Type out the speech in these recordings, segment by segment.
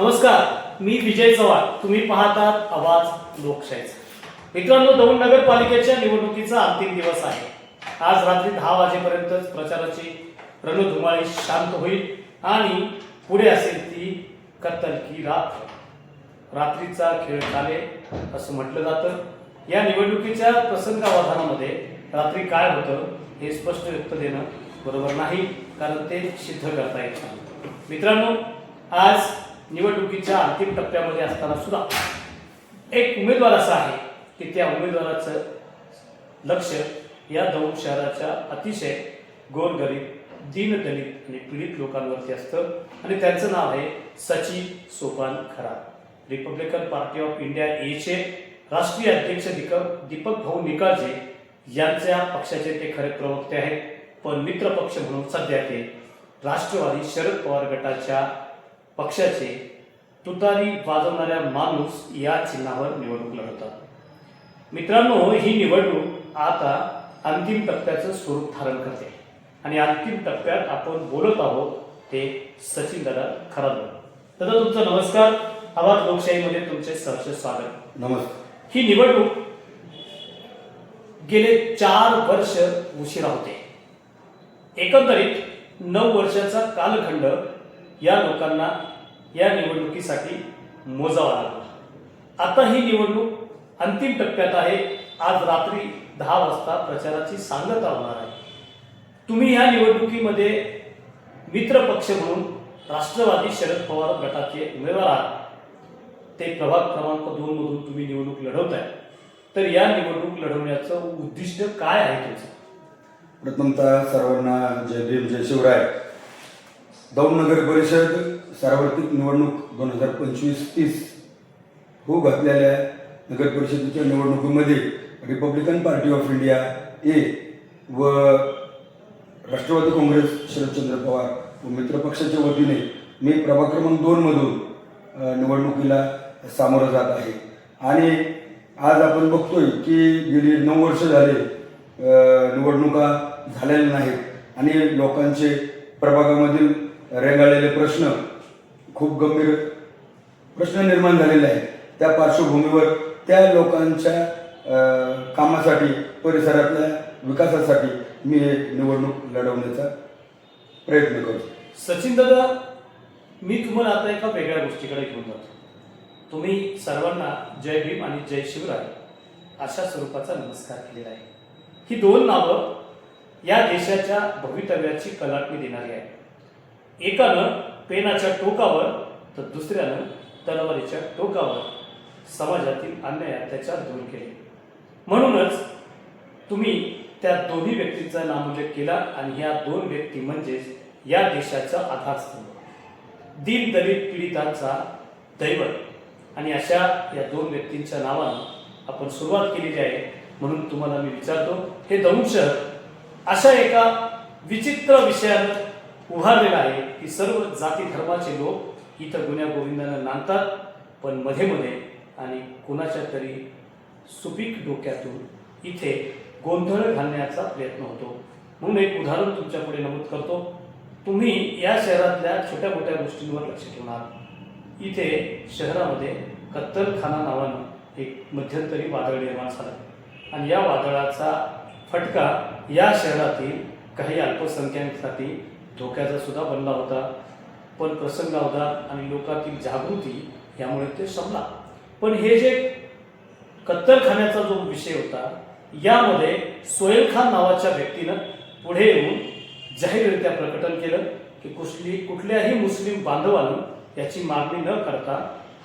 नमस्कार मी विजय चव्हाण. तुम्ही पाहतात आवाज लोकशाहीचा. मित्रांनो दौंड नगरपालिकेच्या निवडणुकीचा अंतिम दिवस आहे. आज रात्री दहा वाजेपर्यंतच प्रचाराची रणधुमाळी शांत होईल आणि पुढे असेल ती कत्तल की रात्र रात्रीचा खेळ चालेल असं म्हटलं जातं. या निवडणुकीच्या प्रसंगावधानामध्ये रात्री काय होतं हे स्पष्ट व्यक्त देणं बरोबर नाही कारण ते सिद्ध करता येत नाही. मित्रांनो आज निवडणुकीच्या अंतिम टप्प्यामध्ये असताना सुद्धा एक उमेदवार असा आहे की त्या उमेदवाराचं लक्ष या दौंड शहराच्या अतिशय गोरगरीब दीनदलित आणि पीडित लोकांवरती असतं. आणि त्यांचं नाव आहे Sachin Sopan Kharat. Republican party of India एचे राष्ट्रीय अध्यक्ष दीपक दीपक भाऊ निकाळजे यांच्या पक्षाचे ते खरे प्रवक्ते आहेत. पण मित्र पक्ष म्हणून सध्या ते राष्ट्रवादी शरद पवार गटाच्या पक्षाचे तुतारी वाजवणाऱ्या माणूस या चिन्हावर निवडणूक लढवतात. मित्रांनो ही निवडणूक आता अंतिम टप्प्याचं स्वरूप धारण करते. आणि अंतिम टप्प्यात आपण बोलत आहोत ते सचिन दादा खराब दादा तुमचा नमस्कार. आवाज लोकशाहीमध्ये तुमचे सहर्ष स्वागत. नमस्कार. ही निवडणूक गेले चार वर्ष उशिरा होते. एकंदरीत नऊ वर्षाचा कालखंड या लोकांना या निवडणुकीसाठी मोजावा लागला. आता ही निवडणूक अंतिम टप्प्यात आहे. आज रात्री दहा वाजता प्रचाराची सांगता होणार आहे. तुम्ही या निवडणुकीमध्ये मित्र पक्ष म्हणून राष्ट्रवादी शरद पवार गटाचे उमेदवार आहात. ते प्रभाग क्रमांक दोन मधून तुम्ही निवडणूक लढवताय. तर या निवडणूक लढवण्याचं उद्दिष्ट काय आहे तुमचं? प्रथमतः सर्वांना जय भीम जय शिवराय. दौंड नगर परिषद सार्वत्रिक निवडणूक दोन हजार पंचवीस तीस हो घातलेल्या नगर परिषदेच्या निवडणुकीमध्ये Republican party of India A व राष्ट्रवादी काँग्रेस शरदचंद्र पवार व मित्रपक्षाच्या वतीने मी प्रभाग क्रमांक दोनमधून निवडणुकीला सामोरं जात आहे. आणि आज आपण बघतोय की गेली नऊ वर्ष झाले निवडणुका झालेल्या नाहीत. आणि लोकांचे प्रभागामधील रेंगाळलेले प्रश्न खूप गंभीर प्रश्न निर्माण झालेले आहेत. त्या पार्श्वभूमीवर त्या लोकांच्या कामासाठी परिसरातल्या विकासासाठी मी हे निवडणूक लढवण्याचा प्रयत्न करतो. सचिन दादा मी तुम्हाला आता एका वेगळ्या गोष्टीकडे घेऊन जातो. तुम्ही सर्वांना जय भीम आणि जय शिवराय अशा स्वरूपाचा नमस्कार केलेला आहे. ही दोन नावं या देशाच्या भवितव्याची कलाटणी देणारी आहे एकानं पेनाच्या टोकावर तर दुसऱ्यानं तलवारीच्या टोकावर समाजातील अन्याय अत्याचार दूर केले. म्हणूनच तुम्ही त्या दोन्ही व्यक्तींचा नामोल्लेख केला आणि ह्या दोन व्यक्ती म्हणजेच या देशाचा आधारस्तंभ. दीन दलित पीडितांचा दैवत. आणि अशा या दोन व्यक्तींच्या नावानं आपण सुरुवात केलेली आहे म्हणून तुम्हाला मी विचारतो हे दौंड शहर अशा एका विचित्र विषयानं उभारलेला आहे की सर्व जाती धर्माचे लोक इथं गुन्ह्या गोविंदानं नांदतात पण मध्ये मध्ये आणि कुणाच्या तरी सुपीक डोक्यातून इथे गोंधळ घालण्याचा प्रयत्न होतो. म्हणून एक उदाहरण तुमच्यापुढे नमूद करतो. तुम्ही या शहरातल्या छोट्या मोठ्या गोष्टींवर लक्ष ठेवणार. इथे शहरामध्ये कत्तलखाना नावानं एक मध्यंतरी वादळ निर्माण झालं. आणि या वादळाचा फटका या शहरातील काही अल्पसंख्याकांसाठी धोक्याचा सुद्धा बनला होता पण प्रसंग होता आणि लोकातील जागृती यामुळे ते संपला. पण हे जे कत्तलखान्याचा जो विषय होता यामध्ये सोहेल खान नावाच्या व्यक्तीनं पुढे येऊन जाहीररित्या प्रकटन केलं की कुठली कुठल्याही मुस्लिम बांधवानं याची मागणी न करता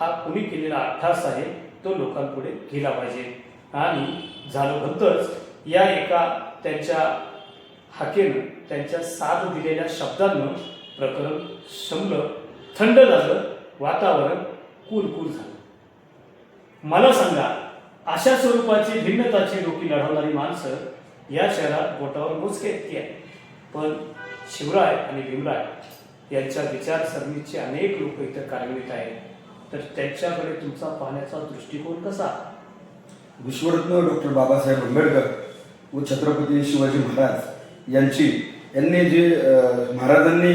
हा कुणी केलेला अठ्ठास आहे तो लोकांपुढे गेला पाहिजे. आणि झालं भलतंच या एका त्यांच्या हाकेनं त्यांच्या साथ दिलेल्या शब्दांनं प्रकरण शमलं थंड झालं वातावरण कुलकुल झालं. मला सांगा अशा स्वरूपाची भिन्नताची डोकी लढवणारी माणसं या शहरात बोटावर मोजके इतकी आहे पण शिवराय आणि भीमराय यांच्या विचारसरणीचे अनेक लोक इथं कार्यान्वित आहेत. तर त्यांच्याकडे तुमचा पाहण्याचा दृष्टिकोन कसा? विश्वरत्न डॉक्टर बाबासाहेब आंबेडकर व छत्रपती शिवाजी महाराज यांची यांनी जे महाराजांनी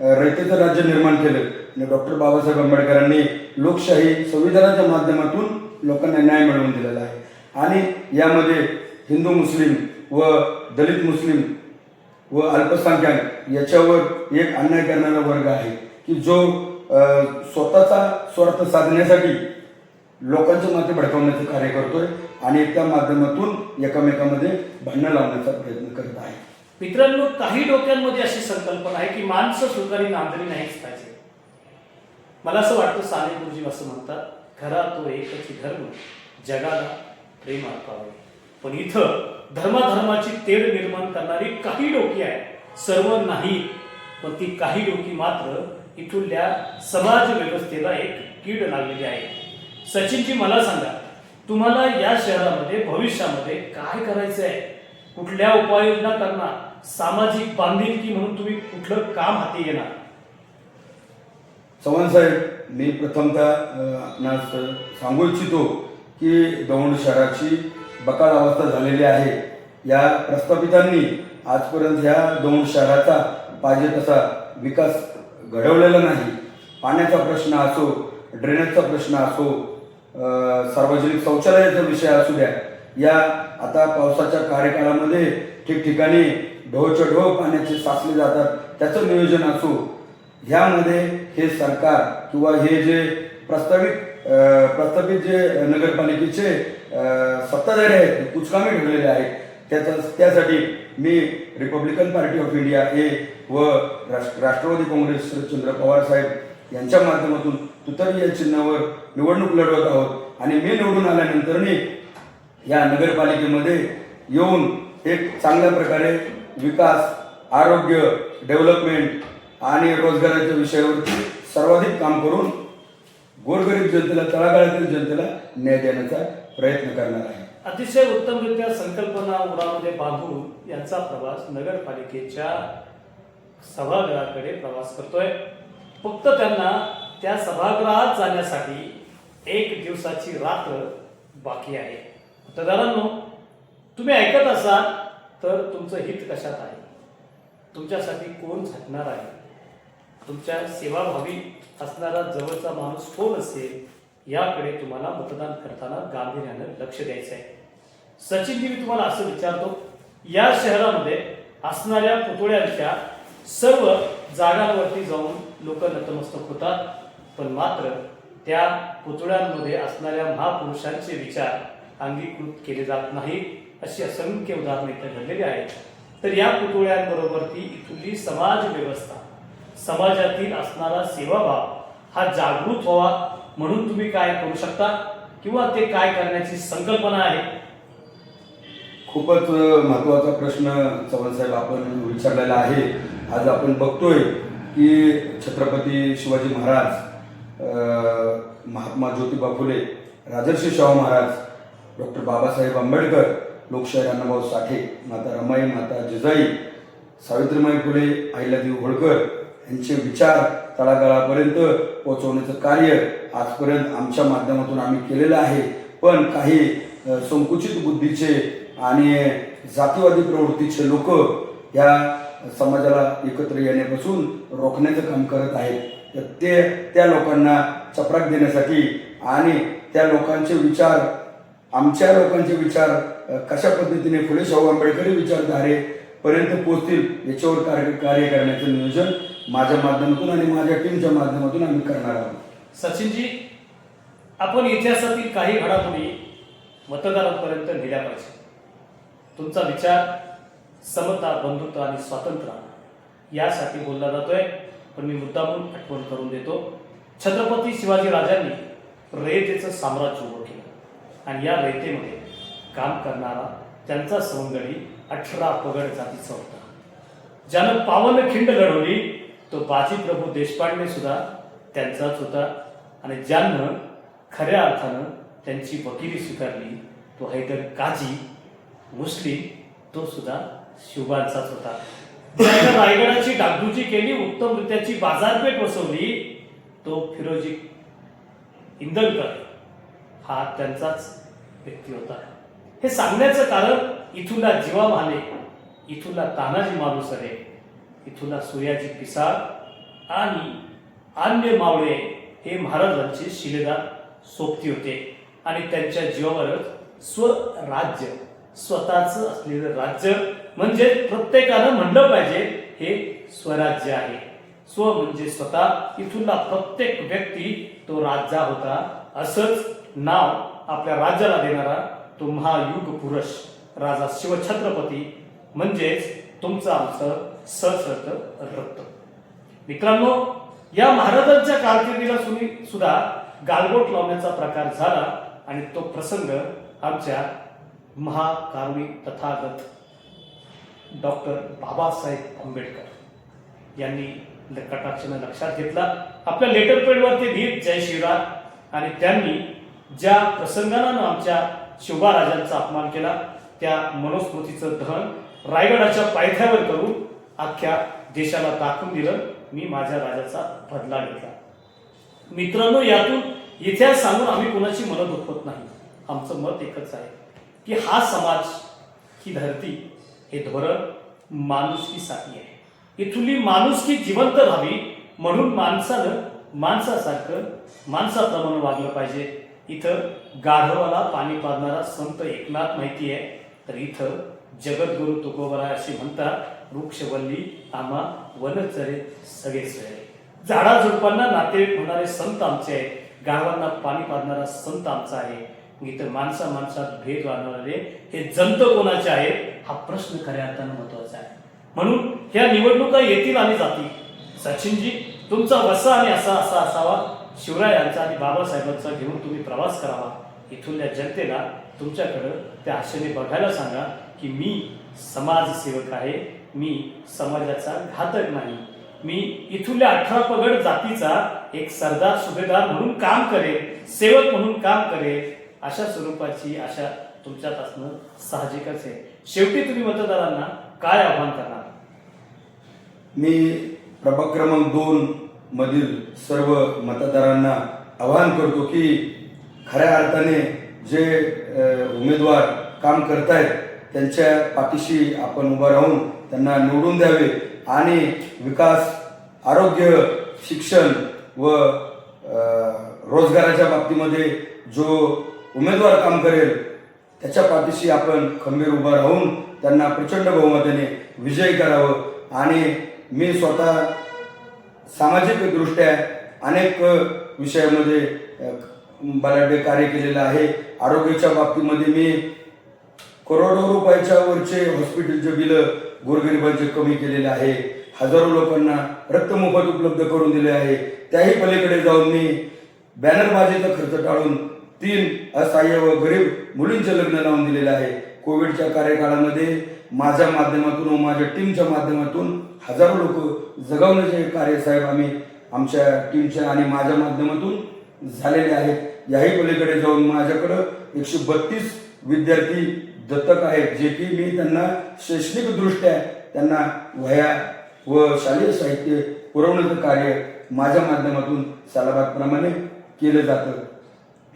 रयतेचं राज्य निर्माण केलं आणि डॉक्टर बाबासाहेब आंबेडकरांनी लोकशाही संविधानाच्या माध्यमातून लोकांना न्याय मिळवून दिलेला आहे. आणि यामध्ये हिंदू मुस्लिम व दलित मुस्लिम व अल्पसंख्याक याच्यावर एक अन्याय करणारा वर्ग आहे की जो स्वतःचा स्वार्थ साधण्यासाठी लोकांचे माते भडकवण्याचं कार्य करतोय आणि त्या माध्यमातून एकमेकांमध्ये भांडणं लावण्याचा प्रयत्न करत आहे. मित्रांनो काही डोक्यांमध्ये अशी संकल्पना आहे की माणसं सुखारी नांदणी नाहीच पाहिजे. मला असं वाटतं साने गुरुजी असं म्हणतात खरा तो एकच धर्म जगाला प्रेम अर्पावे पण इथं धर्माधर्माची तेढ निर्माण करणारी काही डोकी आहे सर्व नाही पण ती काही डोकी मात्र इथुल्या समाज व्यवस्थेला एक कीड लागलेली आहे. सचिनजी मला सांगा तुम्हाला या शहरामध्ये भविष्यामध्ये काय करायचं आहे कुठल्या उपाययोजना करणार? सामाजिक बांधिलकी म्हणून तुम्ही कुठलं काम हाती घेणार? चव्हाण साहेब मी प्रथमतः आपणास सांगू इच्छितो की दौंड शहराची बकाल अवस्था झालेली आहे. या प्रस्थापितांनी आजपर्यंत ह्या दौंड शहराचा पाहिजे तसा विकास घडवलेला नाही. पाण्याचा प्रश्न असो ड्रेनेजचा प्रश्न असो सार्वजनिक शौचालयाचा विषय असू द्या या आता पावसाच्या कार्यकाळामध्ये ठिकठिकाणी ढोच्या ढो पाण्याचे साचले जातात. त्याचं नियोजन असो ह्यामध्ये हे सरकार किंवा हे जे प्रस्तावित प्रस्तावित प्रस्थापित जे नगरपालिकेचे सत्ताधारी आहेत ते कुचकामी ठरलेले आहेत त्याचा त्यासाठी मी रिपब्लिकन पार्टी ऑफ इंडिया हे व राष्ट्र राष्ट्रवादी काँग्रेस शरदचंद्र पवार साहेब यांच्या माध्यमातून तुतरी या चिन्हावर निवडणूक लढवत आहोत. आणि मी निवडून आल्यानंतरनी या नगरपालिकेमध्ये येऊन एक चांगल्या प्रकारे विकास आरोग्य डेव्हलपमेंट आणि रोजगाराच्या विषयावरती सर्वाधिक काम करून गोरगरीब जनतेला तळागाळातील जनतेला न्याय देण्याचा प्रयत्न करणार आहे. अतिशय उत्तमरित्या संकल्पना उरामध्ये बांधून यांचा प्रवास नगरपालिकेच्या सभागृहाकडे प्रवास करतोय. फक्त त्यांना त्या सभागृहात जाण्यासाठी एक दिवसाची रात्र बाकी आहे. मतदारांनो तुम्ही ऐकत असाल तर तुमचं हित कशात आहे? तुमच्यासाठी कोण झटणार आहे? तुमच्या सेवाभावी असणारा जवळचा माणूस कोण असेल? याकडे तुम्हाला मतदान करताना गांभीर्यानं लक्ष द्यायचं आहे सचिनजी मी तुम्हाला असं विचारतो या शहरामध्ये असणाऱ्या पुतळ्यांच्या सर्व जागांवरती जाऊन लोक नतमस्तक होतात. पण मात्र त्या पुतळ्यांमध्ये असणाऱ्या महापुरुषांचे विचार अंगीकृत केले जात नाहीत. अशी असंख्य उदाहरणे इथे घडलेली आहेत. तर या पुतळ्यांबरोबर ती इथली समाज व्यवस्था समाजातील असणारा सेवाभाव हा जागृत व्हावा म्हणून तुम्ही काय करू शकता? किंवा ते काय करण्याची संकल्पना आहे? खूपच महत्त्वाचा प्रश्न चव्हाण साहेब आपण विचारलेला आहे. आज आपण बघतोय की छत्रपती शिवाजी महाराज महात्मा ज्योतिबा फुले राजर्षी शाहू महाराज डॉक्टर बाबासाहेब आंबेडकर लोकशाहीर अण्णाभाऊ साठे माता रमाई माता जिजाई सावित्रीमाई फुले अहिल्यादेवी होळकर यांचे विचार तळागाळापर्यंत पोहोचवण्याचं कार्य आजपर्यंत आमच्या माध्यमातून आम्ही केलेलं आहे. पण काही संकुचित बुद्धीचे आणि जातीवादी प्रवृत्तीचे लोक या समाजाला एकत्र येण्यापासून रोखण्याचं काम करत आहेत. तर ते त्या लोकांना चपराक देण्यासाठी आणि त्या लोकांचे विचार आमच्या लोकांचे विचार कशा पद्धतीने फुले शाहू आंबेडकरी विचारधारे पर्यंत पोहोचतील याच्यावर कार्य कार्य करण्याचं नियोजन माझ्या माध्यमातून आणि माझ्या टीमच्या माध्यमातून आम्ही करणार आहोत. सचिनजी आपण इतिहासातील काही घडामोडी मतदारांपर्यंत नेल्या पाहिजे. तुमचा विचार समता बंधुत्व आणि स्वातंत्र्य यासाठी बोलला जातोय पण मी मुद्दामून आठवण करून देतो. छत्रपती शिवाजी राजांनी रयतेचं साम्राज्य उभं केलं. आणि या रयतेमध्ये काम करणारा त्यांचा सवंगडी अठरा पगड जातीचा होता. ज्यानं पावन खिंड लढवली तो बाजीप्रभू देशपांडे सुद्धा त्यांचाच होता आणि ज्यानं खऱ्या अर्थानं त्यांची वकिली स्वीकारली तो हैदर काजी मुस्लिम तो सुद्धा शिवबांचाच होता. ज्यानं रायगडाची डागडुजी केली उत्तमरित्याची बाजारपेठ बसवली तो फिरोजी इंदलकर हा त्यांचाच व्यक्ती होता. हे सांगण्याचं कारण इथुला जीवा माने इथुला तानाजी मालुसरे इथुला सूर्याजी पिसाळ आणि अन्य मावळे हे महाराजांचे शिलेदार सोबती होते. आणि त्यांच्या जीवावरच स्वराज्य स्वतःच असलेलं राज्य म्हणजे प्रत्येकानं म्हणलं पाहिजे हे स्वराज्य आहे. स्व म्हणजे स्वतः इथूनला प्रत्येक व्यक्ती तो राजा होता असंच नाव आपल्या राज्याला देणारा तुम्हा युग पुरुष राजा शिवछत्रपती म्हणजेच तुमचं आमचं ससत रक्त. मित्रांनो या महाराजांच्या कारकिर्दीला सुद्धा गालबोट लावण्याचा प्रकार झाला आणि तो प्रसंग आमच्या महाकारुणी तथागत डॉक्टर बाबासाहेब आंबेडकर यांनी कटाक्षनं कटाक्षानं लक्षात घेतला. आपल्या लेटर पेडवरती लिहित जय शिवराय आणि त्यांनी ज्या प्रसंगानं आमच्या शिवबाराजांचा अपमान केला. त्या मनुस्मृतीचं दहन रायगडाच्या पायथ्यावर करून अख्ख्या देशाला दाखवून दिलं. मी माझ्या राजाचा बदला घेतला. मित्रांनो यातून इतिहास सांगून आम्ही कोणाची मनं दुखवत नाही. आमचं मत एकच आहे की हा समाज ही धरती हे धोरण माणुसकीसाठी आहे. इथुली माणुसकी जिवंत राहावी म्हणून माणसानं माणसासारखं माणसाप्रमाणे वागलं पाहिजे. इथं गाढवाला पाणी पाजणारा संत एकनाथ माहिती आहे. तर इथं जगद्गुरु तुकोबराय असे म्हणतात वृक्षवल्ली आम्हा वनचरे सगळे सगळे झाडाझुडपांना नातेवाईक होणारे संत आमचे आहेत. गावांना पाणी पाजणारा संत आमचा आहे. इथं माणसा माणसात भेद वाढवणारे हे जंत कोणाचे आहेत? हा प्रश्न खऱ्या अर्थानं महत्त्वाचा आहे. म्हणून ह्या निवडणुका येतील आणि जातील. सचिनजी तुमचा वसा आणि असा असा असावा. शिवरायांचा आणि बाबासाहेबांचा घेऊन तुम्ही प्रवास करावा. इथूनल्या जनतेला तुमच्याकडं त्या आशेने बघायला सांगा की मी समाजसेवक आहे. मी समाजाचा घातक नाही. मी इथूनल्या अठरा पगड जातीचा एक सरदार सुभेदार म्हणून काम करेल सेवक म्हणून काम करेल अशा स्वरूपाची आशा तुमच्यात असणं साहजिकच आहे. शेवटी तुम्ही मतदारांना काय आव्हान करणार? मी प्रभाग क्रमांक दोन मधील सर्व मतदारांना आवाहन करतो की खऱ्या अर्थाने जे उमेदवार काम करतायत त्यांच्या पाठीशी आपण उभं राहून त्यांना निवडून द्यावे आणि विकास आरोग्य शिक्षण व रोजगाराच्या बाबतीमध्ये जो उमेदवार काम करेल त्याच्या पाठीशी आपण खंबीर उभा राहून त्यांना प्रचंड बहुमताने विजयी करावं आणि मी स्वतः सामाजिकदृष्ट्या अनेक विषयामध्ये बलाढ्य कार्य केलेलं आहे. आरोग्याच्या बाबतीमध्ये मी करोडो रुपयाच्या वरचे हॉस्पिटलचे बिलं गोरगरिबांचे कमी केलेले आहे. हजारो लोकांना रक्त मोफत उपलब्ध करून दिले आहे. त्याही पलीकडे जाऊन मी बॅनरबाजीचा खर्च टाळून तीन असहाय्य व गरीब मुलींचे लग्न लावून दिलेले आहे. कोविडच्या कार्यकाळामध्ये माझ्या माध्यमातून व माझ्या टीमच्या माध्यमातून हजारो लोक जगवण्याचे कार्य साहेब आम्ही आमच्या टीमच्या आणि माझ्या माध्यमातून झालेले आहेत. याही पलीकडे जाऊन माझ्याकडं एकशे बत्तीस विद्यार्थी दत्तक आहेत जे की मी त्यांना शैक्षणिकदृष्ट्या त्यांना वह्या व शालेय साहित्य पुरवण्याचं कार्य माझ्या माध्यमातून सालाबादप्रमाणे केलं जातं.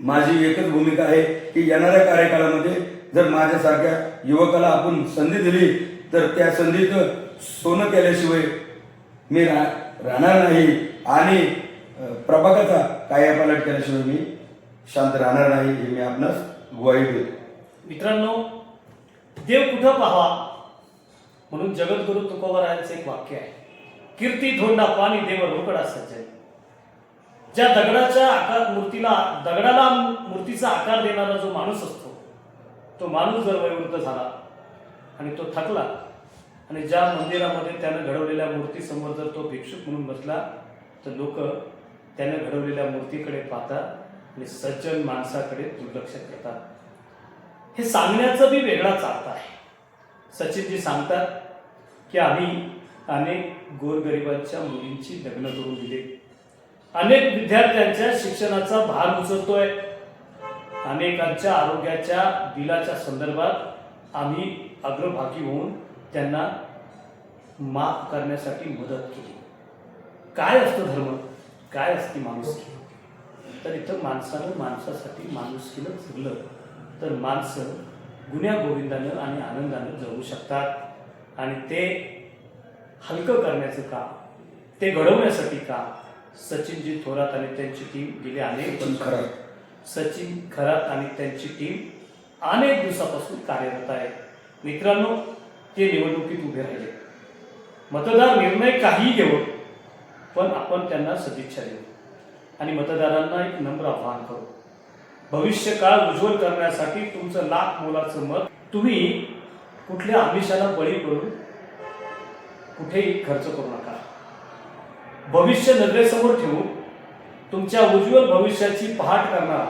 माझी एकच भूमिका आहे की येणाऱ्या कार्यकाळामध्ये जर माझ्यासारख्या युवकाला आपण संधी दिली तर त्या संधीत सोनं केल्याशिवाय मी रा राहणार नाही. आणि प्रभागाचा कायापालट केल्याशिवाय मी शांत राहणार नाही हे मी आपणास ग्वाही देतो. मित्रांनो देव कुठं पाहावा? म्हणून जगद्गुरु तुकोबारायांचं एक वाक्य आहे. कीर्ती धोंडा पाणी देव रोकडा सज्जन ज्या दगडाच्या आकार मूर्तीला दगडाला मूर्तीचा आकार देणारा जो माणूस असतो तो माणूस जर वयोवृद्ध झाला आणि तो थकला. आणि ज्या मंदिरामध्ये त्यानं घडवलेल्या मूर्तीसमोर जर तो भिक्षुक म्हणून बसला तर लोक त्यानं घडवलेल्या मूर्तीकडे पाहतात आणि सज्जन माणसाकडे दुर्लक्ष करतात. हे सांगण्याचं बी वेगळाच अर्थ आहे. सचिनजी सांगतात की आम्ही अनेक गोरगरिबांच्या मुलींची लग्न करून दिले. अनेक विद्यार्थ्यांच्या शिक्षणाचा भार उचलतोय अनेकांच्या आरोग्याच्या बिलाच्या संदर्भात आम्ही अग्रभागी होऊन त्यांना माफ करण्यासाठी मदत केली. काय असतं धर्म? काय असते माणुसकी? तर इथं माणसानं माणसासाठी माणुसकीनं फिरलं. तर माणसं गुन्ह्या गोविंदानं आणि आनंदानं जगू शकतात. आणि ते हलकं करण्याचं काम ते घडवण्यासाठी काम सचिनजी थोरात आणि त्यांची टीम गेले अनेक पण वर्ष सचिन खरात आणि त्यांची टीम अनेक दिवसापासून कार्यरत आहे. मित्रांनो ते निवडणुकीत उभे राहिले. मतदार निर्णय काही घेऊ पण आपण त्यांना सदिच्छा देऊ आणि मतदारांना एक नम्र आव्हान करू. भविष्य काळ उज्ज्वल करण्यासाठी तुमचं लाख मोलाचं मत तुम्ही कुठल्या आमिषाला बळी करून कुठेही खर्च करू नका. भविष्य नजरेसमोर ठेवून तुमच्या उज्ज्वल भविष्याची पहाट करणारा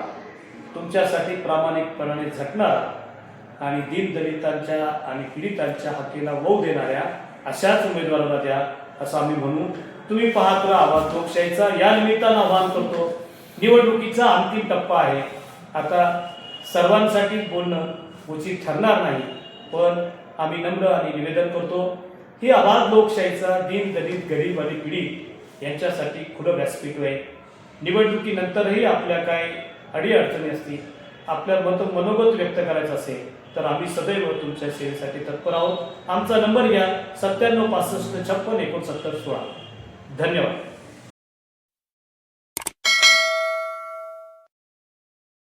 तुमच्यासाठी प्रामाणिकपणाने झटणारा आणि दीनदलितांच्या आणि पीडितांच्या हक्कीला वौ देणाऱ्या अशाच उमेदवाराला द्या असं आम्ही म्हणू. तुम्ही पाहत राहा आवाज लोकशाहीचा. या निमित्तानं आवाहन करतो निवडणुकीचा अंतिम टप्पा आहे. आता सर्वांसाठी बोलणं उचित ठरणार नाही पण आम्ही नम्र आणि निवेदन करतो ही आवाज लोकशाहीचा दीन दलित गरीब आणि पीडित यांच्यासाठी खुलं व्यासपीठ आहे निवडणुकीनंतरही आपल्या काय अडीअडचणी असतील आपल्या मत मनोगत व्यक्त करायचं असेल तर आम्ही सदैव तुमच्या सेवेसाठी तत्पर आहोत. आमचा नंबर घ्या सत्त्याण्णव पासष्ट छप्पन एकोणसत्तर सोळा. धन्यवाद.